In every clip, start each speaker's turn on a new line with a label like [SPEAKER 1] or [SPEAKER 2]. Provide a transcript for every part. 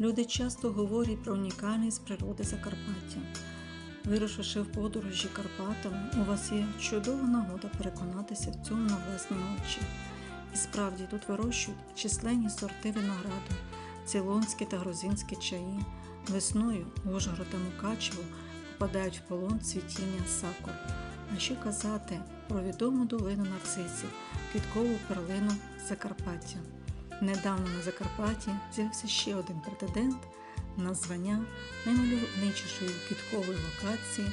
[SPEAKER 1] Люди часто говорять про унікальність природи Закарпаття. Вирушивши в подорожі Карпатами, у вас є чудова нагода переконатися в цьому на власні очі. І справді тут вирощують численні сорти винограду, цілонські та грузинські чаї. Весною Ужгород та Мукачево попадають в полон цвітіння сакур. А що казати про відому долину нарцисів, квіткову перлину Закарпаття. Передавно на Закарпатті з'явився ще один претендент на звання наймальовничішої квіткової локації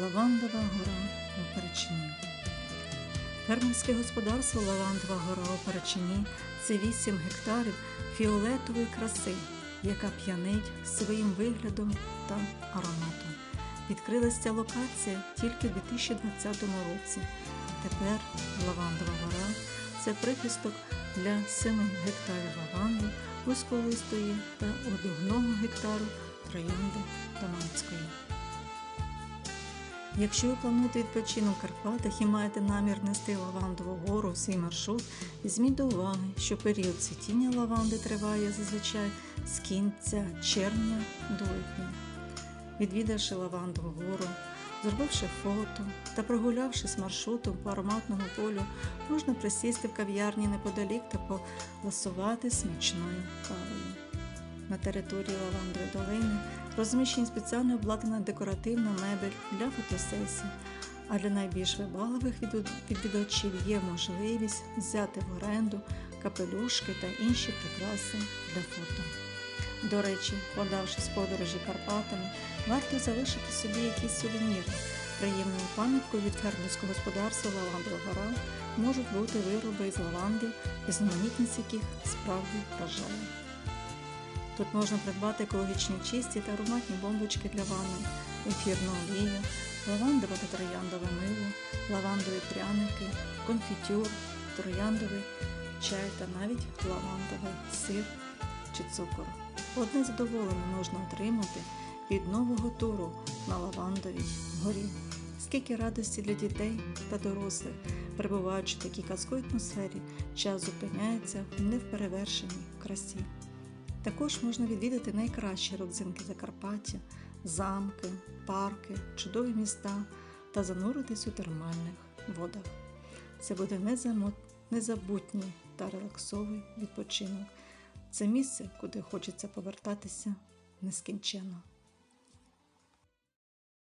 [SPEAKER 1] Лавандова гора у Перечині. Фермерське господарство Лавандова гора у Перечині це 8 гектарів фіолетової краси, яка п'янить своїм виглядом та ароматом. Відкрилася ця локація тільки в 2020 році. Тепер Лавандова гора це прихисток для 7 гектарів лаванди, вузьколистої та 1 гектару троянди Таманської. Якщо ви плануєте відпочинок в Карпатах і маєте намір нести лавандову гору в свій маршрут, візьміть до уваги, що період цвітіння лаванди триває зазвичай з кінця червня до липня. Відвідавши лавандову гору, зробивши фото та прогулявшись маршрутом по ароматному полю, можна присісти в кав'ярні неподалік та поласувати смачною кавою. На території Лавандової долини розміщені спеціально обладнана декоративна мебель для фотосесій, а для найбільш вибагливих відвідувачів є можливість взяти в оренду капелюшки та інші прикраси для фото. До речі, подавши з подорожі Карпатами, варто залишити собі якийсь сувенір. Приємною пам'яткою від фермерського господарства Лавандова гора можуть бути вироби із лаванди, різноманітність яких справді вражає. Тут можна придбати екологічні чисті та ароматні бомбочки для ванни, ефірну олію, лавандове та трояндове мило, лавандові пряники, конфітюр, трояндовий чай та навіть лавандовий сир чи цукор. Одне задоволення можна отримати від нового туру на лавандовій горі. Скільки радості для дітей та дорослих, перебуваючи в такій казковій атмосфері, час зупиняється в невперевершеній красі. Також можна відвідати найкращі родзинки Закарпаття, замки, парки, чудові міста та зануритись у термальних водах. Це буде незабутній та релаксовий відпочинок. Це місце, куди хочеться повертатися нескінченно.